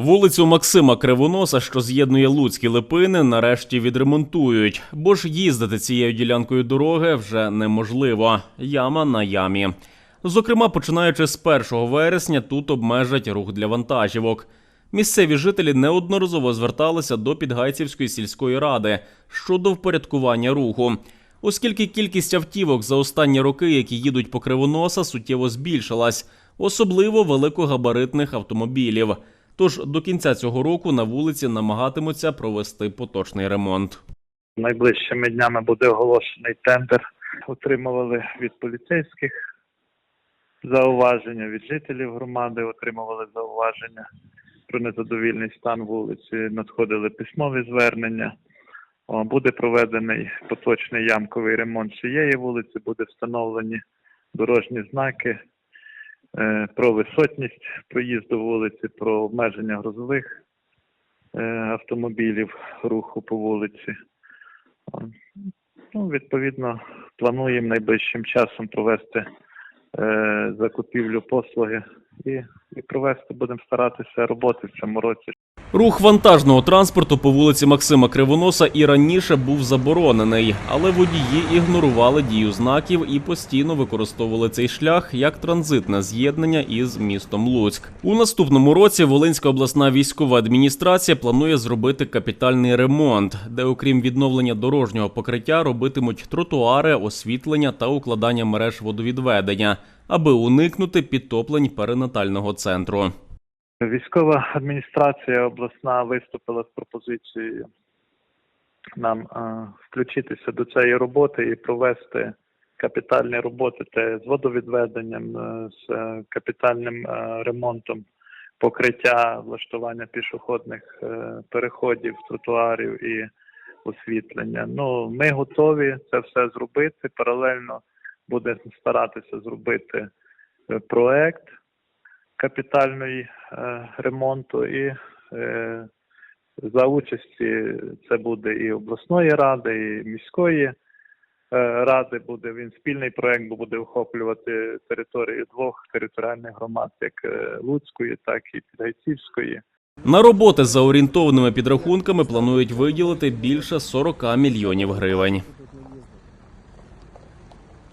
Вулицю Максима Кривоноса, що з'єднує Луцькі Липини, нарешті відремонтують, бо ж їздити цією ділянкою дороги вже неможливо. Яма на ямі. Зокрема, починаючи з 1 вересня, тут обмежать рух для вантажівок. Місцеві жителі неодноразово зверталися до Підгайцівської сільської ради щодо впорядкування руху. Оскільки кількість автівок за останні роки, які їдуть по кривоноса, суттєво збільшилась, особливо великогабаритних автомобілів. Тож до кінця цього року на вулиці намагатимуться провести поточний ремонт. Найближчими днями буде оголошений тендер. Отримували від поліцейських зауваження, від жителів громади отримували зауваження про незадовільний стан вулиці. Надходили письмові звернення. Буде проведений поточний ямковий ремонт цієї вулиці, буде встановлені дорожні знаки про висотність проїзду вулиці, про обмеження грузових е, автомобілів руху по вулиці. Ну, відповідно, плануємо найближчим часом провести е, закупівлю послуги і, і провести будемо старатися роботи в цьому році. Рух вантажного транспорту по вулиці Максима Кривоноса і раніше був заборонений, але водії ігнорували дію знаків і постійно використовували цей шлях як транзитне з'єднання із містом Луцьк. У наступному році Волинська обласна військова адміністрація планує зробити капітальний ремонт, де, окрім відновлення дорожнього покриття, робитимуть тротуари, освітлення та укладання мереж водовідведення, аби уникнути підтоплень перинатального центру. Військова адміністрація обласна виступила з пропозицією нам е, включитися до цієї роботи і провести капітальні роботи те з водовідведенням, е, з капітальним е, ремонтом покриття, влаштування пішохідних переходів, тротуарів і освітлення. Ну, ми готові це все зробити. Паралельно будемо старатися зробити проект капітальної е, ремонту і е, за участі це буде і обласної ради, і міської е, ради буде він спільний проект, бо буде охоплювати територію двох територіальних громад, як Луцької, так і Підгайцівської. На роботи за орієнтовними підрахунками планують виділити більше 40 мільйонів гривень.